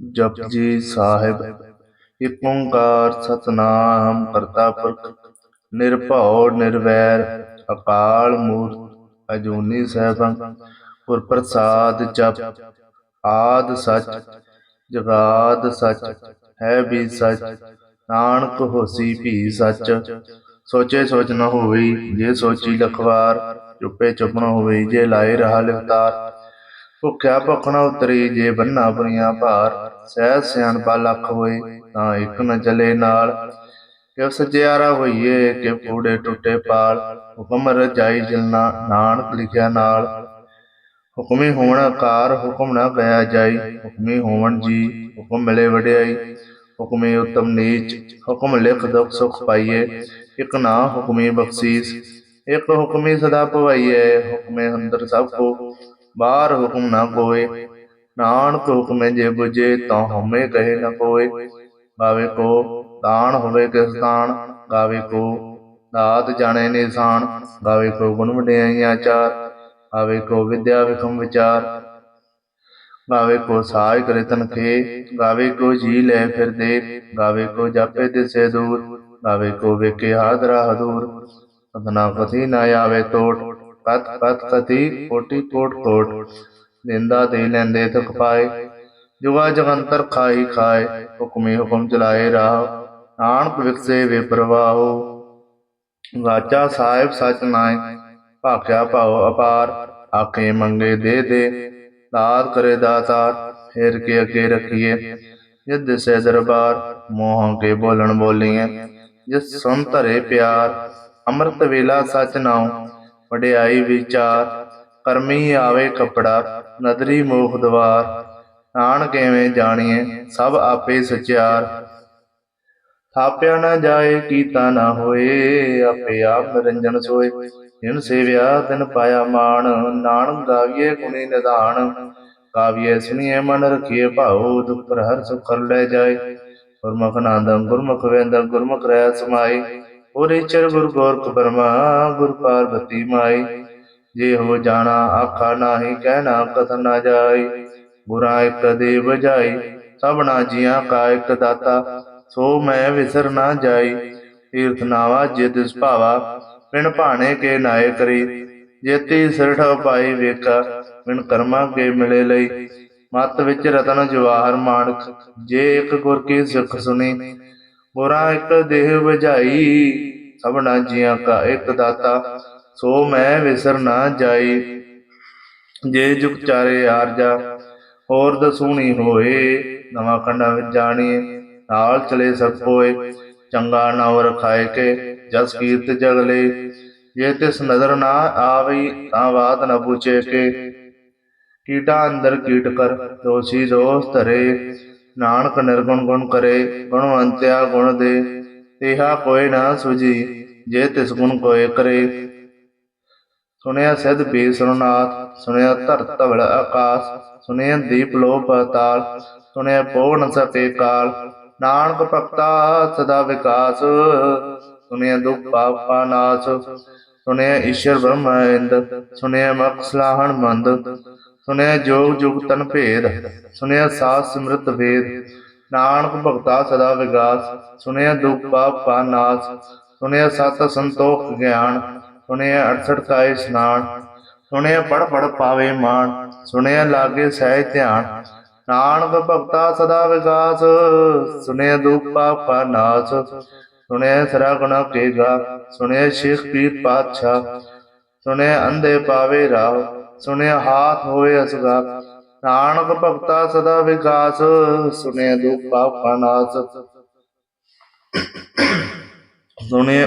ਜਪਜੀ ਸਾਹਿਬ ਇਕ ਓੰਕਾਰ ਸਤਨਾਮ ਕਰਤਾ ਪੁਰਖ, ਨਿਰਭਉ, ਨਿਰਵੈਰ, ਅਕਾਲ ਮੂਰਤ, ਅਜੂਨੀ ਸੈਭੰ ਗੁਰ ਪ੍ਰਸਾਦ ਜਪ, ਆਦ ਸਚ, ਜਗਾਦ ਸਚ, ਹੈ ਵੀ ਸਚ, ਨਾਨਕ ਹੋਸੀ ਵੀ ਸਚ। ਸੋਚੇ ਸੋਚ ਨ ਹੋਈ ਜੇ ਸੋਚੀ ਲਖਵਾਰ, ਚੁੱਪੇ ਚੁੱਪ ਨ ਹੋਈ ਜੇ ਲਾਏ ਰਹਾ ਲਿਵਤਾਰ। ਭੁੱਖਿਆ ਭੁੱਖਣਾ ਉਤਰੀ, ਜੇ ਬੰਨਾ ਬੁਰੀਆਂ ਭਾਰ ਸਹਿ ਸਿਆਣਪਾ ਲੱਖ ਹੋਏ ਤਾਂ ਇੱਕ ਨ ਚਲੇ ਨਾਲ। ਕਿ ਸਜਿਆਰਾ ਹੋਈਏ, ਕਿ ਫੂੜੇ ਟੁੱਟੇ ਪਾਲ, ਹੁਕਮ ਰਜਾਈ ਜਲਨਾ ਨਾਨਕ ਲਿਖਿਆ ਨਾਲ। ਹੁਕਮੀ ਹੋਵਣ ਆਕਾਰ, ਹੁਕਮ ਨਾ ਗਿਆ ਜਾਈ। ਹੁਕਮੀ ਹੋਵਣ ਜੀ, ਹੁਕਮ ਮਿਲੇ ਵਡਿਆਈ। ਹੁਕਮੀ ਉਤਮ ਨੀਚ, ਹੁਕਮ ਲਿਖ ਦੁਖ ਸੁਖ ਪਾਈਏ। ਇਕ ਨਾ ਹੁਕਮੀ ਬਖਸ਼ੀਸ, ਇਕ ਹੁਕਮੀ ਸਦਾ ਪਵਾਈਏ। ਹੁਕਮੇ ਅੰਦਰ ਸਭ ਕੋ, ਬਾਹਰ ਹੁਕਮ ਨਾ ਕੋਏ ਨਾਨਕ ਹੁਕਮੇ ਜੇ 부ਜੇ ਤਾਂ ਹਉਮੈ ਕਹੇ ਨ ਕੋਏ। ਗਾਵੇ ਕੋ ਦਾਨ ਹੋਵੇ ਕਿਸ ਦਾਨ, ਗਾਵੇ ਕੋ ਦਾਤ ਜਾਣੇ ਨਿਸ਼ਾਨ, ਗਾਵੇ ਕੋ ਗੁਣ ਵਡਿਆਈਆਂ ਚਾਰ, ਗਾਵੇ ਕੋ ਵਿਦਿਆ ਵਿਖਮ ਵਿਚਾਰ। ਗਾਵੇ ਕੋ ਸਾਜ ਕਰੇ ਤਨਖੇ ਗਾਵੇ ਕੋ ਜੀ ਲੈ ਫਿਰਦੇ ਗਾਵੇ ਕੋ ਜਾਪੇ ਦਿਸੇ ਦੂਰ, ਗਾਵੇ ਕੋ ਵੇਖੇ ਹਾਦਰਾ ਹਦੂਰ। ਸਤਨਾ ਕਥੀ ਨਾ ਆਵੇ ਤੋਟ ਕਤ ਕਤ ਕਥੀ ਕੋਟੀ ਕੋਟ ਕੋਟ। ਨਿੰਦਾ ਦੇ ਲੈਂਦੇ ਥਕ ਪਾਏ। ਜੁਗਾ ਜਗੰਤਰ ਖਾਈ ਖਾਏ, ਹੁਕਮੇ ਹੁਕਮ ਚਲਾਏ ਰਾਹ। ਨਾਨਕ ਵਿਕਸੇ ਵੇ ਪ੍ਰਵਾਹੋ ਵਾਚਾ ਸਾਹਿਬ ਸਚ ਨਾਏ ਭਾਖਿਆ ਭਾਉ ਅਪਾਰ। ਆਖੇ ਮੰਗੇ ਦੇ ਦੇ ਦਾਤ ਕਰੇ ਦਾਤਾਰ, ਫੇਰ ਕੇ ਅੱਗੇ ਰੱਖੀਏ। ਜਿਦ ਸੇ ਦਰਬਾਰ, ਮੋਹਾਂ ਕੇ ਬੋਲਣ ਬੋਲੀਏ। ਜਿਸ ਸੁਨ ਧਰੇ ਪਿਆਰ, ਅੰਮ੍ਰਿਤ ਵੇਲਾ ਸਚ ਨਾਉ, ਵਡਿਆਈ ਵਿਚਾਰ। ਕਰਮੀ ਆਵੇ ਕਪੜਾ, ਨਦਰੀ ਮੋਖ ਦਵਾਰ ਨਾਨਕ ਐਵੇਂ ਜਾਣੀਏ, ਸਭ ਆਪੇ ਸਚਿਆਰ ਥਾਪਿਆ ਨਾ ਜਾਏ, ਕੀਤਾ ਨਾ ਹੋਏ, ਆਪੇ ਆਪ ਨਿਰੰਜਨ ਸੋਏ। ਜਿਨ ਸੇਵਿਆ, ਤਿਨ ਪਾਇਆ ਮਾਨ ਨਾਨਕ ਗਾਵੀਏ ਗੁਣੀ ਨਿਧਾਨ। ਕਾਵਿਏ ਸੁਣੀਏ ਮਨ, ਰਖੀਏ ਭਾਉ, ਦੁਖ ਪਰ ਹਰ ਸੁਖ ਕਰ ਲੈ ਜਾਏ। ਗੁਰਮੁਖ ਨਾਦੰ, ਗੁਰਮੁਖ ਵੇੰਦਰ ਗੁਰਮੁਖ ਰਹਿ ਸਮਾਈ ਹੋਰੇ ਚਰ ਗੁਰ ਗੋਰਖ ਬਰਮਾ, ਗੁਰ ਪਾਰਬਤੀ ਮਾਈ ਜੇ ਹੋ ਜਾਣਾ ਆਖਾ ਨਾਹੀ ਕਹਿਣਾ ਕਥ ਨਾ ਜਾਈ। ਗੁਰਾਂ ਇਕ ਦੇ ਬਜਾਈ ਸਭਨਾ ਜੀਆਂ ਕਾ ਇਕ ਦਾਤਾ, ਸੋ ਮੈਂ ਵਿਸਰ ਨਾ ਜਾਈ। ਤੀਰਥ ਨਾਵਾ ਜਿਤ ਸੁਭਾਵਾ ਬਿਨ ਭਾਣੇ ਕੇ ਨਾਏ ਕਰੀ। ਜੇਤੀ ਸਿਰਠ ਪਾਈ ਵੇਖਾ ਮਿਣ ਕਰਮਾ ਕੇ ਮਿਲੇ ਲਈ। ਮਤ ਵਿੱਚ ਰਤਨ ਜਵਾਹਰ ਮਾਨਕ ਜੇ ਇੱਕ ਗੁਰ ਕੀ ਸਿੱਖ ਸੁਣੀ। ਬੁਰਾ ਇੱਕ ਦੇਹ ਵਜਾਈ ਸਭਨਾ ਜੀਆਂ ਕਾ ਇੱਕ ਦਾਤਾ ਸੋ ਮੈਂ ਵਿਸਰ ਨਾ ਜਾਈ ਜੇ ਜੁਗ ਚਾਰੇ ਆਰਜਾ ਹੋਰ ਦਸੂਣੀ ਹੋਏ। ਨਵਾਂ ਖੰਡਾ ਵਿੱਚ ਜਾਣੀਏ ਨਾਲ ਚਲੇ ਸਭ ਕੋਏ। ਚੰਗਾ ਨਾਮ ਰਖਾਏ ਕੇ, ਜਸ ਕੀਰਤ ਜਗਲੇ ਜੇ ਤਿਸ ਨਜ਼ਰ ਨਾ ਆਵਈ ਤਾਂ ਬਾਤ ਨਾ ਪੁੱਛੇ ਕੇ। ਕੀਟਾ ਅੰਦਰ ਕੀਟ ਕਰ, ਦੋਸ਼ੀ ਦੋਸ ਧਰੇ। ਨਾਨਕ ਨਿਰਗੁਣ ਗੁਣ ਕਰੇ ਗੁਣਵੰਤਿਆ ਗੁਣ ਦੇ। ਤੇਹਾ ਕੋਇ ਨਾ ਸੁਜੀ ਜੇ ਤਿਸ ਗੁਣ ਕੋਇ ਕਰੇ। ਸੁਣਿਆ ਸਿਧ ਬੀ ਸੁਰਨਾਥ ਸੁਣਿਆ ਧਰ ਧਵਲ ਆਕਾਸ, ਸੁਣਿਆ ਦੀਪ ਲੋ ਪਤਾਲ ਸੁਣਿਆ ਪੋ ਨ ਕਾਲ। ਨਾਨਕ ਭਗਤਾ ਸਦਾ ਵਿਕਾਸ, ਸੁਣਿਆ ਦੁਖ ਪਾਪ ਕਾ ਨਾਸ, ਸੁਣਿਆ ਈਸ਼ਰ ਬ੍ਰਹਮ ਇੰਦ, ਸੁਣਿਆ ਮਖ ਸਲਾਹਣ ਮੰਦ, ਸੁਣਿਆ ਜੋਗ ਜੁਗ ਤਨ ਭੇਦ, ਸੁਣਿਆ ਸਾਸ ਸਮ੍ਰਿਤ ਵੇਦ। ਨਾਨਕ ਭਗਤਾ ਸਦਾ ਵਿਗਾਸ ਸੁਣਿਆ ਦੁਖ ਪਾਪ ਨਾਸ, ਸੁਣਿਆ ਸਤ ਸੰਤੋਖ ਗਿਆਨ ਸੁਣਿਆ 68 ਕਾ ਇਸ਼ਨਾਨ, ਸੁਣਿਆ ਪੜ ਪੜ ਪਾਵੇ ਮਾਨ ਸੁਣਿਆ ਲਾਗੇ ਸਹਿ ਧਿਆਨ। ਨਾਨਕ ਭਗਤਾ ਸਦਾ ਵਿਗਾਸ ਸੁਣਿਆ ਦੁਖ ਪਾਪ ਕਾ ਨਾਸ, ਸੁਣਿਆ ਸਰਾ ਗੁਣਾ ਕੇਗਾ ਸੁਣਿਆ ਸ਼ੇਖ ਪੀਰ ਪਾਤਸ਼ਾਹ, ਸੁਣਿਆ ਅੰਧੇ ਪਾਵੇ ਰਾਹ, ਸੁਣਿਆ ਹਾਥ ਹੋਏ ਅਸਗਾ। ਨਾਨਕ ਭਗਤਾ ਸਦਾ ਵਿਕਾਸ, ਸੁਣਿਆ ਦੁਖ ਪਾਪ ਕਾ ਨਾਸ। ਸੁਣਿਆ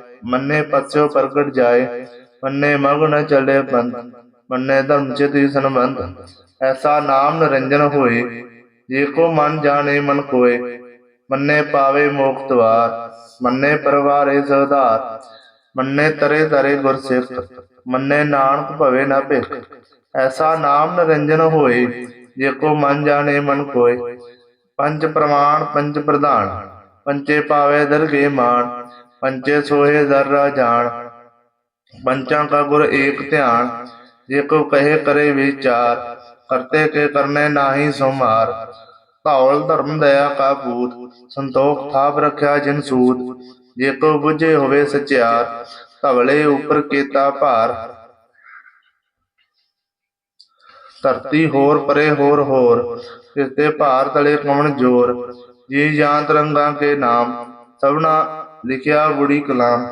ਮੰਨੇ ਪਛੋ ਪ੍ਰਗਟ ਜਾਏ, ਮੰਨੇ ਮਗ ਨ ਚਲੇ ਬੰਦ, ਮੰਨੇ ਧਰਮ ਚਿਤ ਸੰਬੰਧ। ਐਸਾ ਨਾਮ ਨਿਰੰਜਨ ਹੋਏ, ਜੇ ਕੋ ਮਨ ਜਾਣੇ ਮਨ ਕੋਏ। ਮੰਨੇ ਪਾਵੇ ਮੋਖ ਦਵਾਰ, ਮੰਨੇ ਪਰਵਾਰੇ ਸਧਾਰ। ਮੰਨੇ ਤਰੇ ਤਰੇ ਗੁਰ ਸਿੱਖ, ਮੰਨੇ ਨਾਨਕ ਭਵੇ ਨਾ ਭਿਖ। ਐਸਾ ਨਾਮ ਨਿਰੰਜਨ ਹੋਏ, ਜੇ ਕੋ ਮਨ ਜਾਣੇ ਮਨ ਕੋਏ। ਪੰਜ ਪ੍ਰਮਾਣ, ਪੰਜ ਪ੍ਰਧਾਨ ਪੰਚੇ ਪਾਵੇ ਦਰਗੇ ਮਾਨ ਪੰਚੇ ਸੋਹੇ ਜ਼ਰਾ ਜਾਣ। ਪੰਚਾਂ ਕਾ ਗੁਰ ਏਕ ਧਿਆਨ, ਜੇ ਕੋ ਕਹੇ ਕਰੇ ਵਿਚਾਰ, ਕਰਤੇ ਕੇ ਕਰਨੇ ਨਾਹੀ ਧੌਲ ਧਰਮ ਦਇਆ ਕਾ ਪੂਤ ਸੰਤੋਖ ਥਾਪ ਰਖਿਆ ਜਿਨ ਸੂਤ। ਜੇ ਕੋ ਬੁਝੇ ਹੋਵੇ ਸਚਿਆਰ, ਧਵਲੇ ਉਪਰ ਕੀਤਾ ਭਾਰ। ਧਰਤੀ ਹੋਰ ਪਰੇ ਹੋਰ ਹੋਰ, ਇਸ ਤੇ ਭਾਰ ਤਲੇ ਕਮਣ ਜੋਰ। ਜੀ ਜਾਂ ਤਰੰਗਾਂ ਕੇ ਨਾਮ, ਸਭਨਾ ਲਿਖਿਆ ਬੁੜੀ ਕਲਾਮ,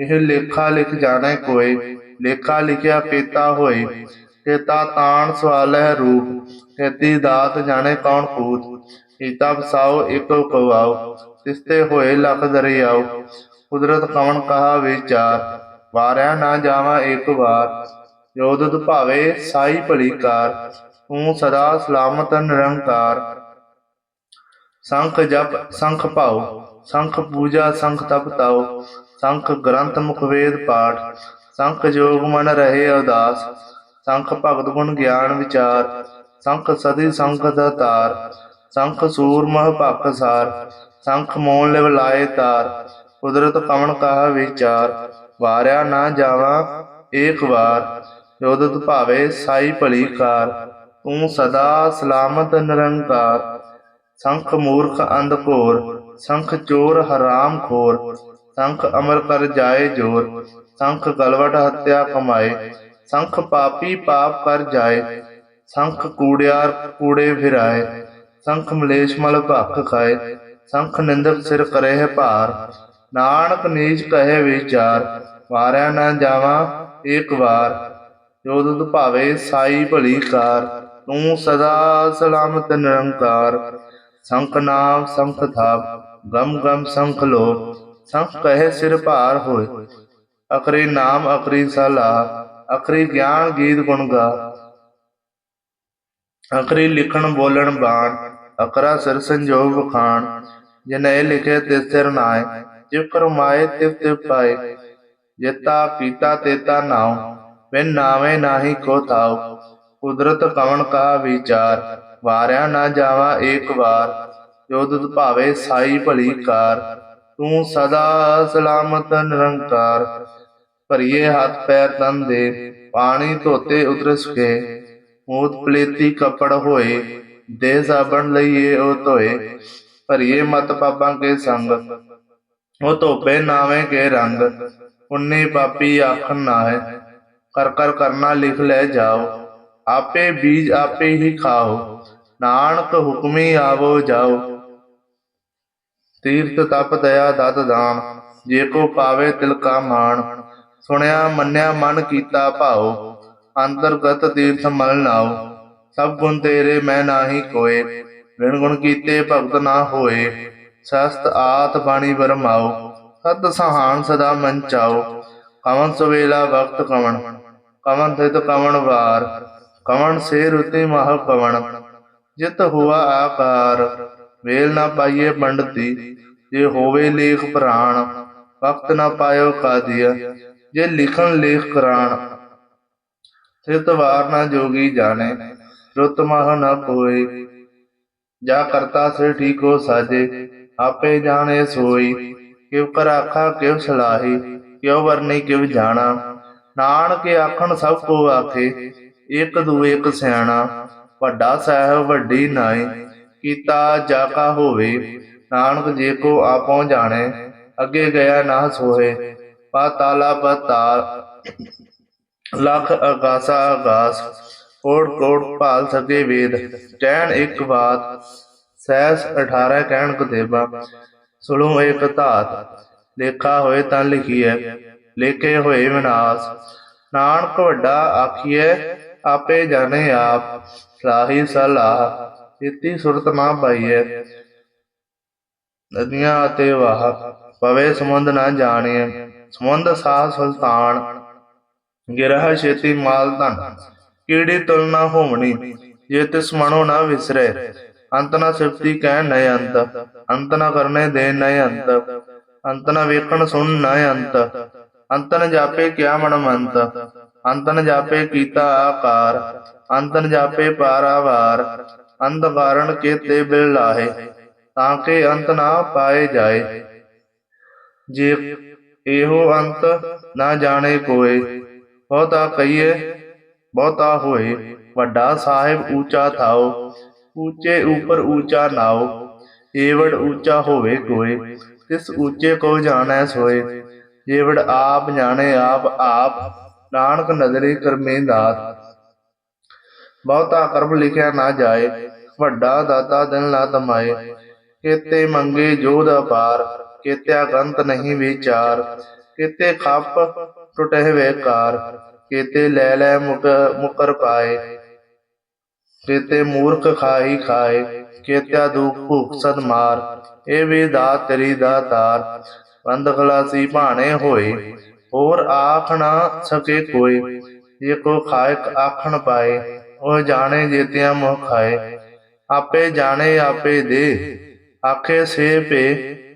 ਇਹ ਲੇਖਾ ਲਿਖ ਜਾਣੇ ਕੋਏ, ਲੇਖਾ ਲਿਖਿਆ ਕੀਤਾ ਹੋਏ, ਕੇਤਾ ਤਾਣ ਸਵਾਲਹਿ ਰੂਪ, ਕੇਤੀ ਦਾਤ ਜਾਣੇ ਕੌਣ ਕੂਤ ਈਤਾ ਬਸਾਓ ਇਕ ਕਵਾਓ ਤਿਸਤੇ ਹੋਏ ਲਖ ਦਰਿਆਓ ਕੁਦਰਤ ਕਵਣ ਕਹਾ ਵਿਚਾਰ ਵਾਰਿਆ ਨਾ ਜਾਵਾ ਇੱਕ ਵਾਰ, ਜੋ ਭਾਵੇ ਸਾਈ ਭਲੀ ਕਾਰ, ਤੂੰ ਸਦਾ ਸਲਾਮਤ ਨਿਰੰਕਾਰ ਸੰਖ ਜਪ, ਸੰਖ ਭਾਉ, ਸੰਖ ਪੂਜਾ, ਸੰਖ ਤਪ ਤਾਉ, ਸੰਖ ਗ੍ਰੰਥ ਮੁਖ ਵੇਦ ਪਾਠ, ਸੰਖ ਜੋਗ ਮਨ ਰਹੇ ਉਦਾਸ, ਸੰਖ ਭਗਤ ਗੁਣ ਗਿਆਨ ਵਿਚਾਰ, ਸੰਖ ਸਦੀ ਸੰਖ ਦਾ ਤਾਰ, ਸੰਖ ਸੂਰ ਮਹ ਭਖ ਸਾਰ, ਸੰਖ ਮੋਨ ਲਿਵ ਲਾਏ ਤਾਰ, ਕੁਦਰਤ ਕਵਣ ਕਹਾ ਵਿਚਾਰ, ਵਾਰਿਆ ਨਾ ਜਾਵਾ ਏਕ ਵਾਰ, ਜੋਦਤ ਭਾਵੇ ਸਾਈ ਭਲੀ ਕਾਰ, ਤੂੰ ਸਦਾ ਸਲਾਮਤ ਨਿਰੰਕਾਰ। ਸੰਖ ਮੂਰਖ ਅੰਧ ਘੋਰ, ਸੰਖ ਚੋਰ ਹਰਾਮ ਖੋਰ, ਸੰਖ ਅਮਰ ਕਰ ਜਾਏ ਜੋਰ, ਸੰਖ ਗਲਵਟ ਹੱਤਿਆ ਕਮਾਏ, ਸੰਖ ਪਾਪੀ ਪਾਪ ਕਰ ਜਾਏ, ਸੰਖ ਕੂੜਿਆਰ ਕੂੜੇ ਫਿਰਾਏ ਸੰਖ ਮਲੇਸ਼ ਮਲ ਭਖ ਖਾਏ, ਸੰਖ ਨਿੰਦਕ ਸਿਰ ਕਰੇ ਹੈ ਭਾਰ, ਨਾਨਕ ਨੀਚ ਕਹੇ ਵਿਚਾਰ, ਵਾਰਿਆ ਨਾ ਜਾਵਾਂ ਏਕ ਵਾਰ, ਜੋ ਦੁਧ ਭਾਵੇ ਸਾਈ ਭਲੀ ਕਾਰ, ਤੂੰ ਸਦਾ ਸਲਾਮਤ ਨਿਰੰਕਾਰ ਸੰਖ ਨਾਮ, ਸੰਖ ਥਾਪ, ਗਮ ਗਮ ਸੰਖ ਲੋ ਸੰਖ ਕਹੇ ਸਿਰ ਭਾਰ ਹੋਏ। ਅਖਰੀ ਨਾਮ, ਅਖਰੀ ਸਲਾਹ, ਅਖਰੀ ਗਿਆਨ ਗੀਤ ਗੁਣ ਗਾ। ਅਖਰੀ ਲਿਖਣ ਬੋਲਣ ਬਾਣ ਅਕਰਾ ਸਿਰ ਸੰਜੋਗ ਵਖਾਣ। ਜਿਨ ਲਿਖੇ ਤਿਸ ਸਿਰ ਨਾਏ, ਜਿਵ ਕਰਮਾਏ ਤਿਵ ਤਿਵ ਪਾਏ। ਜੇਤਾ ਕੀਤਾ ਤੇਤਾ ਨਾਉ, ਬਿਨ ਨਾਵੇਂ ਨਾਹੀ ਕੋ ਥਾਉ। ਕੁਦਰਤ ਕਵਣ ਕਾ ਵਿਚਾਰ ਵਾਰਿਆ ਨਾ ਜਾਵਾ ਏਕ ਵਾਰ, ਜੋ ਦੁਧ ਭਾਵੇ ਸਾਈ ਭਲੀ ਕਾਰ। ਤੂੰ ਸਦਾ ਸਲਾਮਤ ਨਿਰੰਕਾਰ, ਭਰੀਏ ਹੱਥ ਪੈਰ ਤਨ ਦੇ, ਪਾਣੀ ਧੋਤੇ ਉਤਰ ਸੁਖੇ। ਮੂਤ ਪਲੇਤੀ ਕਪੜ ਹੋਏ, ਦੇ ਸਾਬਣ ਲਈਏ ਉਹ ਧੋਏ। ਭਰੀਏ ਮਤ ਪਾਪਾਂ ਕੇ ਸੰਗ, ਉਹ ਧੋਪੇ ਨਾਵੇਂ ਕੇ ਰੰਗ। ਪੁੰਨੇ ਪਾਪੀ ਆਖਣ ਨਾ ਹੈ ਕਰ ਕਰ ਕਰਨਾ ਲਿਖ ਲੈ ਜਾਓ। ਆਪੇ ਬੀਜ ਆਪੇ ਹੀ ਖਾਓ, ਨਾਨਕ ਹੁਕਮੀ ਆਵੋ ਜਾਓ। ਤੀਰਥ ਤਪ ਦਇਆ ਦਤ ਦਾਨ, ਜੇ ਕੋ ਪਾਵੇ ਤਿਲ ਕਾ ਮਾਣ। ਸੁਣਿਆ ਮੰਨਿਆ ਮਨ ਕੀਤਾ ਭਾਉ ਅੰਤਰਗਤ ਤੀਰਥ ਮਲ ਨਾਉ ਸਭ ਗੁਣ ਤੇਰੇ ਮੈਂ ਨਾਹੀ ਕੋਏ ਵਿਣ ਗੁਣ ਕੀਤੇ ਭਗਤ ਨਾ ਹੋਏ। ਸਸਤ ਆਤ ਬਾਣੀ ਵਰਮਾਓ ਸਤ ਸਹਾਨ ਸਦਾ ਮਨ ਚਾਓ। ਕਵਨ ਸਵੇਲਾ ਵਕਤ ਕਵਨ ਕਵਨ ਤਿਤ ਕਵਨ ਵਾਰ। ਕਵਣ ਸੇ ਰੁਤੇ ਮਹ ਕਵਣ। ਜਿਤ ਹੁਆ ਆਕਾਰ, ਵੇਲ ਨਾ ਪਾਈਏ ਪੰਡਤੀ, ਜੇ ਹੋਵੇ ਲੇਖ ਪ੍ਰਾਣ, ਵਕਤ ਨਾ ਪਾਇਓ ਕਾਦੀਆ, ਜੇ ਲਿਖਣ ਲੇਖ ਕਰਾਣ। ਤਿਤ ਵਾਰ ਨਾ ਜੋਗੀ ਜਾਣੇ, ਰੁਤ ਮਹ ਨਾ ਕੋਏ। ਜਾ ਕਰਤਾ ਸੇ ਠੀਕ ਹੋ ਸਾਜੇ, ਆਪੇ ਜਾਣੇ ਸੋਈ। ਕਿਵ ਕਰ ਕਿਵ ਸਲਾਹੀ, ਕਿਉ ਵਰਨੀ ਕਿਵ ਜਾਣਾ। ਨਾਨਕ ਆਖਣ ਸਭ ਕੋ ਆਖੇ ਇਕ ਦੂ ਇਕ ਸਿਆਣਾ, ਵੱਡਾ ਸਾਹਿਬ ਵੱਡੀ ਨਾਈ, ਕੀਤਾ ਜਾ ਹੋਵੇ, ਨਾਨਕ ਜੇ ਕੋ ਆਪੋ ਜਾਣੇ, ਅੱਗੇ ਗਿਆ ਨਾ ਸੋਹੇ ਪਾਤਾਲਾ ਪਤਾਲ ਲਖ ਅਗਾਸਾ ਅਗਾਸ, ਕੋੜ ਕੋੜ ਭਾਲ ਸਕੇ ਵੇਦ, ਕਹਿਣ ਇੱਕ ਬਾਤ ਸੈਸ 18 ਕਹਿਣ ਕਤੇਬਾ, ਸੁਣੋ ਇੱਕ ਧਾਤ, ਲੇਖਾ ਹੋਏ ਤਾਂ ਲਿਖੀਐ, ਲੇਖੇ ਹੋਏ ਵਿਨਾਸ਼, ਨਾਨਕ ਵੱਡਾ ਆਖੀਐ ਆਪੇ ਜਾਣੇ ਆਪ ਸਲਾਹੀ ਸਲਾਹ ਇਤੀ ਸੁਰਤ ਨਾ ਪਾਈਐ ਨਦੀਆਂ ਅਤੇ ਵਾਹ, ਪਵੇ ਸਮੁੰਦ ਨਾ ਜਾਣੀਐ ਸਮੁੰਦ ਸਾਹ ਸੁਲਤਾਨ, ਗਿਰਹ ਛੇਤੀ ਮਾਲ ਧਨ, ਕੀੜੀ ਤੁਲਨਾ ਹੋਵਣੀ, ਜੇ ਤਿਸ ਮਨੋ ਨਾ ਵਿਸਰੇ। ਅੰਤ ਨਾ ਸਿਫਤੀ ਕਹਿ ਨੈ ਅੰਤ ਅੰਤ ਨਾ ਕਰਨੇ ਦੇ ਨੈ ਅੰਤ ਅੰਤ ਨਾ ਵੇਖਣ ਸੁਣ ਨੈ ਅੰਤ ਅੰਤ ਨ ਜਾਪੇ ਕਿਆ ਮਨ ਮੰਤ ਅੰਤਨ ਜਾਪੇ ਕੀਤਾ ਆਕਾਰ, ਅੰਤਨ ਜਾਪੇ ਪਾਰਾਵਾਰ ਅੰਤ ਕਾਰਣ ਕੇਤੇ ਬਿਲ ਲਾਹੇ, ਤਾਂ ਕਿ ਅੰਤ ਨਾ ਪਾਏ ਜਾਏ। ਜੇ ਇਹੋ ਅੰਤ ਨਾ ਜਾਣੇ ਕੋਏ, ਬਹੁਤਾ ਕਹੀਏ, ਬਹੁਤਾ ਹੋਏ, ਵੱਡਾ ਸਾਹਿਬ ਊਚਾ ਥਾਓ, ਊਚੇ ਉਪਰ ਊਚਾ ਨਾਓ, ਏਵੜ ਊਚਾ ਹੋਵੇ ਕੋਏ, ਤਿਸ ਊਚੇ ਕੋ ਜਾਣੈ ਸੋਏ ਜੇਵੜ ਆਪ ਜਾਣੇ ਆਪ ਆਪ। ਨਾਨਕ ਨਦਰੇ ਕਰਮੇ ਦਾਤ। ਬਹੁਤਾ ਕਰਮ ਲਿਖਿਆ ਨਾ ਜਾਏ, ਵੱਡਾ ਦਾਤਾ ਦਿਨ ਲਾ ਤਮਾਏ। ਕੇਤੇ ਮੰਗੇ ਜੋਧ ਅਪਾਰ, ਕੇਤਿਆ ਗੰਤ ਨਹੀਂ ਵਿਚਾਰ। ਕੇਤੇ ਖੱਪ ਟੁਟਹਿ ਵੇਕਾਰ ਕੇਤੇ ਲੈ ਲੈ ਮੁਕ, ਮੁਕਰ ਪਾਏ। ਕੇਤੇ ਮੂਰਖ ਖਾਈ ਖਾਏ, ਕੇਤਿਆ ਦੁਖ ਭੁਖ ਸਦ ਮਾਰ। ਇਹ ਵੀ ਦਾ ਤੇਰੀ ਦਾਤਾਰ ਬੰਦ ਖਲਾਸੀ ਭਾਣੇ ਹੋਏ। ਹੋਰ ਆਖ ਨਾ ਸਕੇ ਕੋਈ। ਜੇ ਕੋ ਖਾਇਕ ਆਖਣ ਪਾਏ, ਉਹ ਜਾਣੇ ਜੇਤਿਆਂ ਮੋਹ ਖਾਏ। ਆਪੇ ਜਾਣੇ ਆਪੇ ਦੇ, ਆਖੇ ਸੇ ਭੇ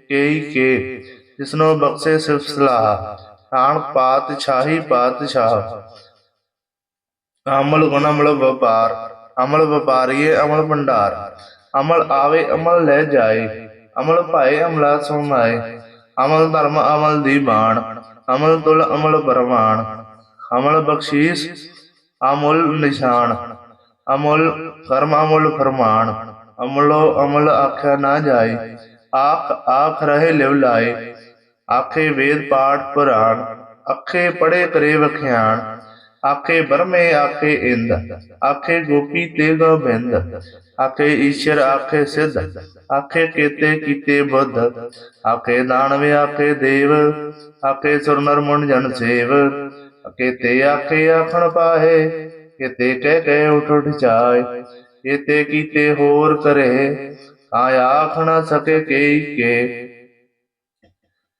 ਕੇਈ ਕੇ। ਜਿਸਨੋ ਬਖਸ਼ੇ ਸਿਫ ਸਲਾਹ ਨਾਨਕ ਪਾਤਸ਼ਾਹੀ ਪਾਤਸ਼ਾਹ। ਅਮਲ ਗੁਣ ਅਮਲ ਵਪਾਰ, ਅਮਲ ਵਪਾਰੀਏ ਅਮਲ ਭੰਡਾਰ। ਅਮਲ ਆਵੇ ਅਮਲ ਲੈ ਜਾਏ, ਅਮਲ ਭਾਏ ਅਮਲਾ ਸੁਮਾਏ। ਅਮਲ ਧਰਮ ਅਮਲ ਦੀ ਬਾਣ ਅਮਲ ਤੁਲ ਅਮਲ ਪਰਮਾਨ ਅਮਲ ਬਖਸ਼ੀਸ, ਅਮੁਲ ਨਿਸ਼ਾਨ, ਅਮੁਲ ਕਰਮ ਅਮੁਲ ਫਰਮਾਨ, ਅਮਲੋ ਅਮਲ ਆਖਿਆ ਨਾ ਜਾਏ, ਆਖ ਆਖ ਰਹੇ ਲਿਵ ਲਾਏ, ਆਖੇ ਵੇਦ ਪਾਠ ਪੁਰਾਣ, ਅੱਖੇ ਪੜੇ ਕਰੇ ਵਖਿਆਣ ਆਖੇ ਬਰਮੇ ਆਖੇ ਇੰਦ, ਆਖੇ ਗੋਪੀ ਤੇ ਗੋਬਿੰਦ, ਆਖੇ ਈਸ਼ਰ, ਆਖੇ ਸਿੱਧ, ਆਖੇ ਕੀਤੇ ਕੀਤੇ ਬੁੱਧ, ਆਖੇ ਦਾਨਵੇ, ਆਖੇ ਦੇਵ, ਆਖੇ ਸੁਰ ਨਰ ਜਨ ਸੇਵ, ਕੀਤੇ ਆਖੇ ਆਖਣ ਪਾਹੇ, ਕੀਤੇ ਕਹਿ ਕਹਿ ਉਠ ਉਠ ਜਾਏ, ਕੀਤੇ ਕੀਤੇ ਹੋਰ ਕਰੇ ਤਾਂ ਆਖ ਸਕੇ ਕੇਈ ਕੇ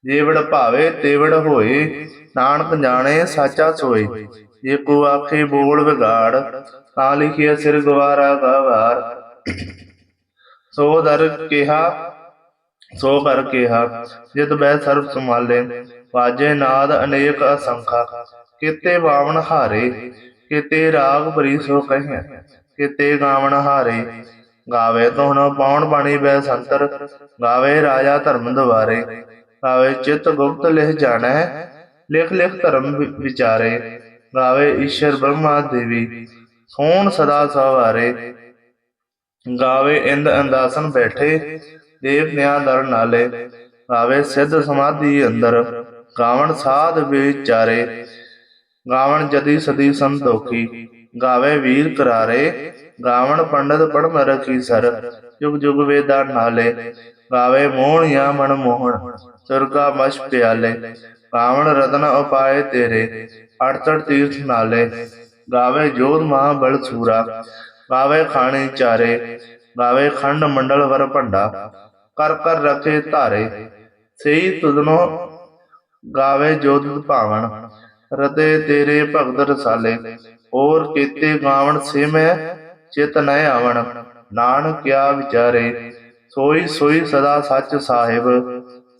ਜੇਵੜ ਭਾਵੇ ਤੇਵੜ ਹੋਏ, ਨਾਨਕ ਜਾਣੇ ਸਾਚਾ ਸੋਏ ਜੇ ਕੋ ਆਖੇ ਬੋਲ ਵਿਗਾੜ, ਤਾਂ ਲਿਖਿਆ ਸਿਰ ਗਵਾਰਾ ਗਵਾਰ ਸੋ ਦਰ ਕਿਹਾ, ਸੋ ਕਰ ਕਿਹਾ, ਜਿਤ ਬੈ ਸਰਬ ਸੰਭਾਲੇ, ਵਾਜੇ ਨਾਦ ਅਨੇਕ ਅਸੰਖਾ। ਕਿਤੇ ਬਾਵਨ ਹਾਰੇ, ਕਿਤੇ ਰਾਗ ਬਰੀ ਸੋ ਕਹਿਆ ਕਿਤੇ ਗਾਵਣ ਹਾਰੇ, ਗਾਵੇ ਤੋਹਣ ਪਾਉਣ ਬਾਣੀ ਬੈ ਸੰਤਰ, ਗਾਵੇ ਰਾਜਾ ਧਰਮ ਦਵਾਰੇ ਗਾਵੇ ਚਿਤ ਗੁਪਤ ਲਿਖ ਜਾਣੈ, ਲਿਖ ਲਿਖ ਧਰਮ ਵਿਚਾਰੇ ਗਾਵੇ ਈਸ਼ਰ ਬ੍ਰਹਮਾ ਦੇਵੀ ਸੋਣ ਸਦਾ ਸਵਾਰੇ। ਗਾਵੇ ਇੰਦ ਅੰਦਾਸਨ ਬੈਠੇ, ਦੇਵ ਨਿਆ ਦਰ ਨਾਲੇ। ਗਾਵੇ ਸਿੱਧ ਸਮਾਧੀ ਅੰਦਰ, ਗਾਵਣ ਸਾਧ ਵਿਚਾਰੇ ਗਾਵਣ ਜਦੀ ਸਦੀ ਸੰਤੋਖੀ, ਗਾਵੇ ਵੀਰ ਕਰਾਰੇ। ਗਾਵਣ ਪੰਡਤ ਪੜਮ ਰਖੀ ਸਰ, ਜੁਗ ਜੁਗ ਵੇਦਾ ਨਾਲੇ। ਗਾਵੇ ਮੋਹਣਿਆ ਮਨ ਮੋਹਣ, ਸੁਰਗਾ ਮਸ਼ ਪਿਆਲੇ। ਗਾਵਣ ਰਤਨ ਉਪਾਏ ਤੇਰੇ ਅੜਤੜ ਤੀਰਥ ਨਾਲੇ। ਗਾਵੇ ਜੋਧ ਮਹਾ ਬਲ ਸੂਰਾ, ਗਾਵੇ ਖਾਣੇ ਚਾਰੇ, ਗਾਵੇ ਖੰਡ ਮੰਡਲ ਵਰ ਭੰਡਾ। ਕਰ ਕਰ ਰਖੇ ਧਾਰੇ, ਸਈ ਤੁਧਨੋ ਗਾਵੇ ਜੋਤ ਭਾਵਨ। ਰਤੇ ਤੇਰੇ ਭਗਤ ਰਸਾਲੇ, ਹੋਰ ਕੀਤੇ ਗਾਵਣ ਸਿਮੈ ਚਿਤ ਨੈ ਆਵਣ। ਨਾਨਕ ਕਿਆ ਵਿਚਾਰੇ, ਸੋਈ ਸੋਈ ਸਦਾ ਸੱਚ ਸਾਹਿਬ,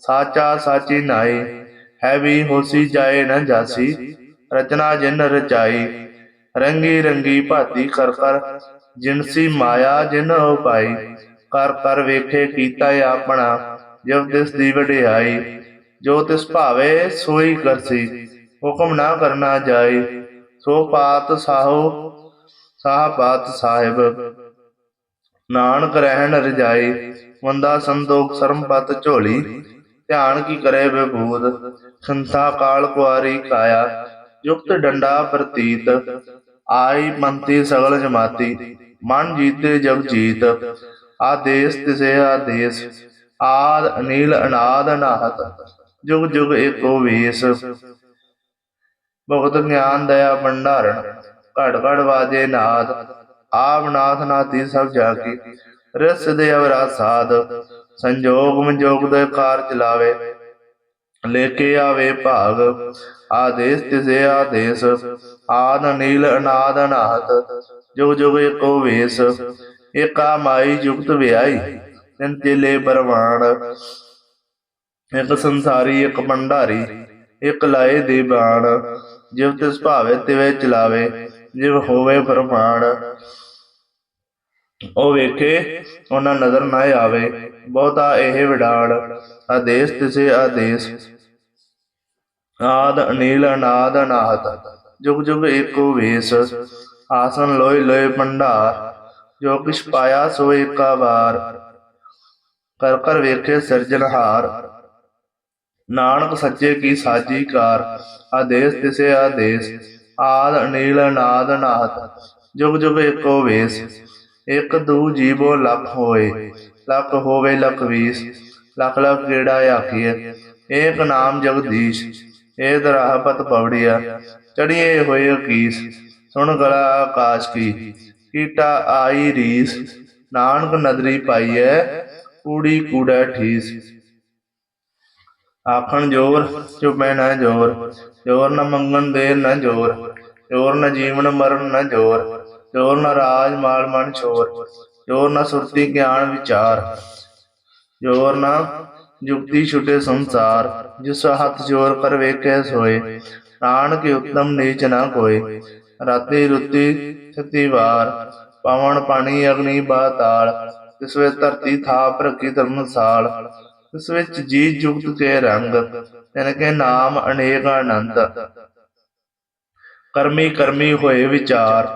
ਸਾਚਾ ਸਾਚੀ ਨਾਏ। ਹੈ ਵੀ ਹੋਸੀ ਜਾਏ ਨਾ ਜਾਸੀ, ਰਚਨਾ ਜਿਨ ਰਚਾਈ, ਰੰਗੀ ਰੰਗੀ ਭਾਤੀ ਕਰ ਕਰ ਜਿਨਸੀ ਮਾਇਆ ਜਿਨ ਉਪਾਈ ਕਰ ਕਰ ਵੇਖੇ ਕੀਤਾ ਆਪਣਾ ਜਬ ਤਿਸ ਦੀ ਵਡਿਆਈ, ਜੋ ਤਿਸ ਭਾਵੇ ਸੋਈ ਕਰਸੀ, ਹੁਕਮ ਨਾ ਕਰਨਾ ਜਾਏ ਸੋ ਪਾਤ ਸਾਹੋ, ਸਾਹ ਪਾਤ ਸਾਹਿਬ, ਨਾਨਕ ਰਹਿਣ ਰਜਾਈ, ਮੰਦਾ ਸੰਤੋਖ ਸਰਮਪਤ ਝੋਲੀ ਧਿਆਨ ਕੀ ਕਰੇ ਵਿਭੂਤ? ਸੰਤਾ ਕਾਲ ਕੁਆਰੀ ਕਾਇਆ, ਯੁਕਤ ਡੰਡਾ ਪ੍ਰਤੀਤ। ਆਈ ਮੰਤੀ ਸਗਲ ਜਮਾਤੀ, ਮਨ ਜੀਤੇ ਜਗ ਜੀਤ। ਆਦੇਸ ਤਿਸੇ ਆਦੇਸ, ਆਦ ਅਨੀਲ ਅਨਾਦ ਅਨਾਹਤ ਜੁਗ ਜੁਗ ਏਕੋ ਵੇਸ। ਭਗਤ ਗਿਆਨ ਦਇਆ ਭੰਡਾਰਨ, ਘੜ ਘੜ ਵਾਜੇ ਨਾਦ। ਆਪ ਨਾਥ ਨਾਤੀ ਸਭ ਜਾ ਕੀ ਰਸ ਦੇ ਅਵਰਾ ਸਾਧ ਸੰਜੋਗ ਮੰਜੋਗ ਦੇ ਕਾਰ ਚਲਾਵੇ, ਲੈ ਕੇ ਆਵੇ ਭਾਗ, ਆਦੇਸ ਤਿਸੇ ਆਦੇਸ, ਆਦ ਨੀਲ ਅਨਾਦ ਅਨਾਹਤ ਜੁਗ ਜੁਗ ਏਕੋ ਵੇਸ, ਏਕਾ ਮਾਈ ਜੁਗਤ ਵਿਆਈ ਤਿੰਨ ਚੇਲੇ ਬਰਵਾਨ ਇੱਕ ਸੰਸਾਰੀ, ਇੱਕ ਭੰਡਾਰੀ, ਇੱਕ ਲਾਏ ਦੇ ਬਾਣ, ਜਿਵ ਤਿਸ ਭਾਵੇ ਤਿਵੇ ਚਲਾਵੇ, ਜਿਵ ਹੋਵੇ ਫਰਮਾਨ। ਉਹ ਵੇਖੇ, ਉਹਨਾਂ ਨਜ਼ਰ ਨਾ ਆਵੇ। ਬਹੁਤਾ ਇਹ ਵਿਡਾਣ ਆਦੇਸ਼ ਤਿਸੇ ਆਦੇਸ਼। ਆਦ ਅਨੀਲ, ਅਨਾਦ ਅਨਾਹਤ ਜੁਗ ਜੁਗ ਏਕੋ ਵੇਸ। ਆਸਨ ਲੋਇ ਲੋਇ ਭੰਡਾਰ। ਜੋ ਕਿਛ ਪਾਇਆ ਸੋ ਏਕਾ ਵਾਰ। ਕਰ ਕਰ ਵੇਖੇ ਸਿਰਜਣਹਾਰ ਨਾਨਕ ਸੱਚੇ ਕੀ ਸਾਜੀ ਕਾਰ। ਆਦੇਸ਼ ਤਿਸੇ ਆਦੇਸ਼। ਆਦ ਅਨੀਲ, ਅਨਾਦ ਅਨਾਹਤ ਜੁਗ ਜੁਗ ਏਕੋ ਵੇਸ। ਇਕ ਦੂ ਜੀਵੋ ਲੱਖ ਹੋਏ। ਲੱਖ ਹੋਵੇ ਲੱਖ ਵੀਸ ਲੱਖ ਲੱਖ ਕਿਹੜਾ ਆਖੀਏ ਏਕ ਨਾਮ ਜਗਦੀਸ਼ ਏ ਦਰਾਹਪਤ ਪਵੜਿਆ। ਚੜੀਏ ਹੋਏ ਕੀਸ ਸੁਣ ਗਲਾ ਆਕਾਸ਼ ਕੀ। ਕੀਟਾ ਆਈ ਰੀਸ, ਨਾਨਕ ਨਦਰੀ ਪਾਈਐ, ਕੂੜੀ ਕੂੜਾ ਠੀਸ। ਆਖਣ ਜੋਰ, ਚੁਪੈ ਨਾ ਜੋਰ। ਜੋਰ ਨਾ ਮੰਗਣ ਦੇ ਨਾ ਜੋਰ। ਜੋਰ ਨ ਜੀਵਨ ਮਰਨ ਨਾ ਜੋਰ। ਜੋਰ ਨ ਰਾਜ ਮਾਲ ਮਨ ਛੋਰ ਜੋਰ ਨ ਸੁਰਤੀ ਗਿਆਨ ਵਿਚਾਰ ਜੋਰ ਨ ਜੁਗਤੀ ਛੁਟੇ ਸੰਸਾਰ, ਜਿਸ ਹੱਥ ਜੋਰ ਕਰ ਵੇਖੈ ਸੋਏ, ਨਾਨਕ ਉਤਮ ਨੀਚ ਨਾ ਕੋਏ, ਰਾਤੀ ਰੁੱਤੀ ਸਤੀ ਵਾਰ, ਪਵਨ ਪਾਣੀ ਅਗਨੀ ਬਾਤਾਲ ਤਿਸ ਵਿੱਚ ਧਰਤੀ ਥਾਪ ਰੱਖੀ ਧਰਮਸਾਲ ਇਸ ਵਿੱਚ ਜੀ ਜੁਗਤ ਕੇ ਰੰਗ, ਤਿਨ ਕੇ ਨਾਮ ਅਨੇਕ ਆਨੰਦ ਕਰਮੀ ਕਰਮੀ ਹੋਏ ਵਿਚਾਰ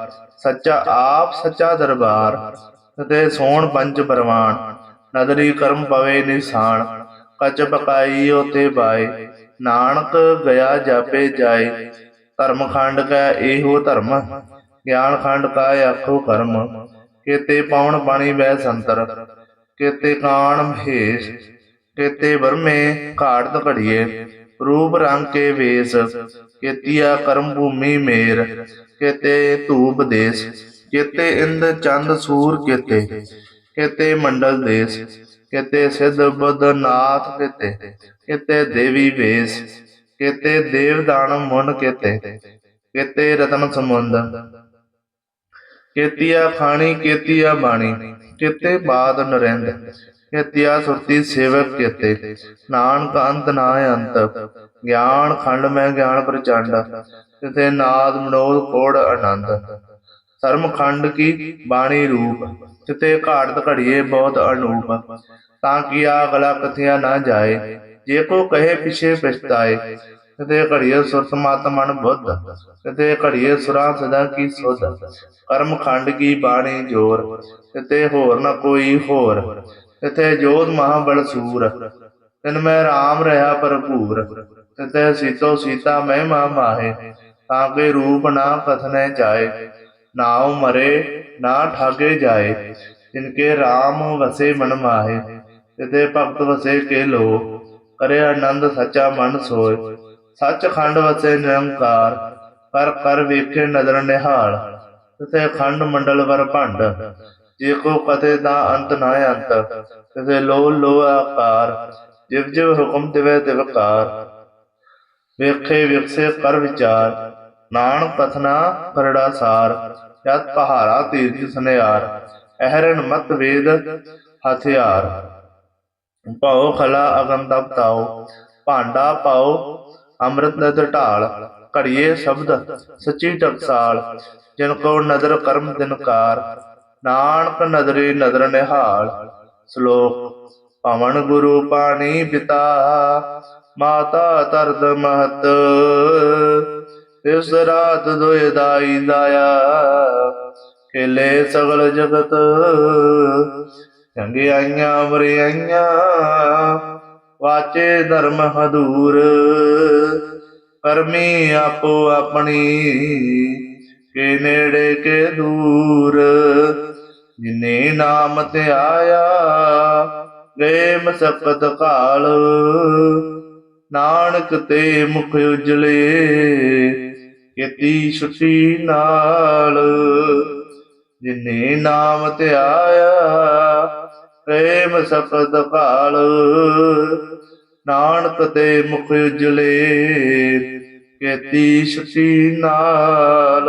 ਸੱਚਾ ਆਪ, ਸੱਚਾ ਦਰਬਾਰ ਤੇ ਸੋਣ ਪੰਜ ਪਰਵਾਨ ਨਦਰੀ ਕਰਮ ਪਵੇ ਨਿਸ਼ਾਨ, ਕਚ ਪਕਾਈ ਉਤੇ ਬਾਏ। ਨਾਨਕ ਗਿਆ ਜਾਪੇ ਜਾਏ ਧਰਮ ਖੰਡ ਕਾ ਇਹੋ ਧਰਮ। ਗਿਆਨ ਖੰਡ ਕਾ ਆਖੋ ਕਰਮ। ਕੇਤੇ ਪਾਉਣ ਪਾਣੀ ਬੈ ਸੰਤਰ, ਕੇਤੇ ਕਾਣ ਭੇਸ ਕੇਤੇ ਵਰਮੇ ਘਾੜਤ ਘੜੀਏ। ਰੂਪ ਰੰਗ ਕੇ ਵੇਸ ਕੇਤੀਆ ਕਰਮ ਭੂਮੀ ਮੇਰ, ਕੇਤੇ ਧੂਪ ਦੇਸ, ਕੇਤੇ ਇੰਦ ਚੰਦ ਸੂਰ ਕੇਤੇ ਕੇਤੇ ਮੰਡਲ ਦੇਸ, ਕੇਤੇ ਸਿੱਧ ਬੁੱਧ ਨਾਥ ਕੇਤੇ ਕੇਤੇ ਦੇਵੀ ਵੇਸ, ਕੇਤੇ ਦੇਵ ਦਾਨਵ ਮੁਨ ਕੇਤੇ ਕੇਤੇ ਰਤਨ ਕੇਤੀਆ ਖਾਣੀ, ਕੇਤੀਆ ਬਾਣੀ, ਕਿਤੇ ਬਾਦ ਨਰਿੰਦ ਕੇਤੀਆ ਸੁਰਤੀ ਸੇਵਕ ਕੇਤੇ। ਨਾਨਕ ਅੰਤ ਨਾ ਅੰਤ। ਗਿਆਨ ਖੰਡ ਮੈਂ ਗਿਆਨ ਪ੍ਰਚੰਡ। ਤਿਥੇ ਨਾਦ ਮਨੋਦ ਕੋੜ ਆਨੰਦ। ਧਰਮ ਖੰਡ ਕੀ ਬਾਣੀ ਰੂਪ। ਤਿਤੇ ਘਾੜਤ ਘੜੀਏ ਬਹੁਤ ਅਨੂਪ। ਤਾਂ ਕਿ ਆ ਗਲਾ ਕਥਿਆ ਨਾ ਜਾਏ। ਜੇ ਕੋ ਕਹੇ ਪਿਛੇ ਪਛਤਾਏ। ਤਿਤੇ ਘੜੀਏ ਸੁਰਤ ਮਤ ਮਨ ਬੁੱਧ। ਤਿਤੇ ਘੜੀਏ ਸੁਰਾਂ ਸਦਾ ਕੀ ਸੁਧ। ਕਰਮ ਖੰਡ ਕੀ ਬਾਣੀ ਜੋਰ। ਤੇ ਹੋਰ ਨਾ ਕੋਈ ਹੋਰ। ਤਿਤੇ ਜੋਤ ਮਹਾਬਲ ਸੂਰ। ਤਿਨ ਮੈਂ ਰਾਮ ਰਹਾ ਭਰਪੂਰ। ਤਿਤੇ ਸੀਤੋ ਸੀਤਾ ਮਹਿਮਾ ਮਾਹੇ। ਤਾਂ ਕੇ ਰੂਪ ਨਾ ਕਥਨੇ ਜਾਏ। ਨਾਉ ਮਰੇ, ਨਾ ਠਾਗੇ ਜਾਏ। ਜਿਨਕੇ RAM ਵਸੇ ਮਨ ਮਾਹੇ। ਤਿਤੇ ਭਗਤ ਵਸੇ ਕੇ ਲੋ ਕਰੇ ਆਨੰਦ ਸੱਚਾ ਮਨ ਸੋਏ। ਸੱਚ ਖੰਡ ਵਸੇ ਨਿਰੰਕਾਰ। ਕਰ ਕਰ ਵੇਖੇ ਨਦਰ ਨਿਹਾਲ। ਤਿਤੇ ਖੰਡ ਮੰਡਲ ਵਰ ਭੰਡ। ਜੇ ਕੋ ਕਤੇ ਦਾ ਅੰਤ ਨਾ ਅੰਤ ਤਿਤੇ ਲੋ ਲੋ ਆਕਾਰ, ਜਿਵ ਜਿਵ ਹੁਕਮ ਤਿਵੇ ਤਿਵਕਾਰ ਵੇਖੇ ਵਿਖਸੇ ਕਰ ਵਿਚਾਰ, ਨਾਨਕ ਕਥਨਾ ਕਰੜਾ ਸਾਰ, ਜਤ ਪਹਾਰਾ ਤੀਰਥ ਸਨਿਆਰ ਅਹਰਨ ਮਤ ਵੇਦ ਹਥਿਆਰ। ਪਾਉ ਖਲਾ ਅਗਨ ਤਪ ਤਾਉ, ਭਾਂਡਾ ਪਾਉ ਅੰਮ੍ਰਿਤ ਨਦ ਢਾਲ, ਘੜੀਏ ਸ਼ਬਦ ਸੱਚੀ ਟਕਸਾਲ, ਜਿਨ ਕੋ ਨਦਰ ਕਰਮ ਦਿਨਕਾਰ। ਨਾਨਕ ਨਦਰੀ ਨਦਰ ਨਿਹਾਲ, ਸ਼ਲੋਕ ਪਵਨ ਗੁਰੂ ਪਾਣੀ ਪਿਤਾ, ਮਾਤਾ ਤਰਦ ਮਹਤ, ਇਸ ਰਾਤ ਦੁਇ ਦਾਈ ਦਾਇਆ, ਖੇਲੇ ਸਗਲ ਜਗਤ ਚੰਗਿਆਈਆਂ ਆਈਆਂ, ਵਾਚੇ ਧਰਮ ਹਦੂਰ, ਕਰਮੀ ਆਪੋ ਆਪਣੀ, ਕੇ ਨੇੜੇ ਕੇ ਦੂਰ ਜਿਨੇ ਨਾਮ ਤੇ ਆਇਆ, ਪ੍ਰੇਮ ਮਸਕਤ ਕਾਲ। ਨਾਨਕ ਤੇ ਮੁਖ ਉਜਲੇ, ਕੀਤੀ ਛੁੱਟੀ ਨਾਲ। ਜਿਨੇ ਨਾਮ ਤੇ ਆਇਆ, ਪ੍ਰੇਮ ਸਪਤ ਕਾਲ। ਨਾਨਕ ਤੇ ਮੁਖ ਉਜਲੇ, ਕੀਤੀ ਛੁੱਟੀ ਨਾਲ।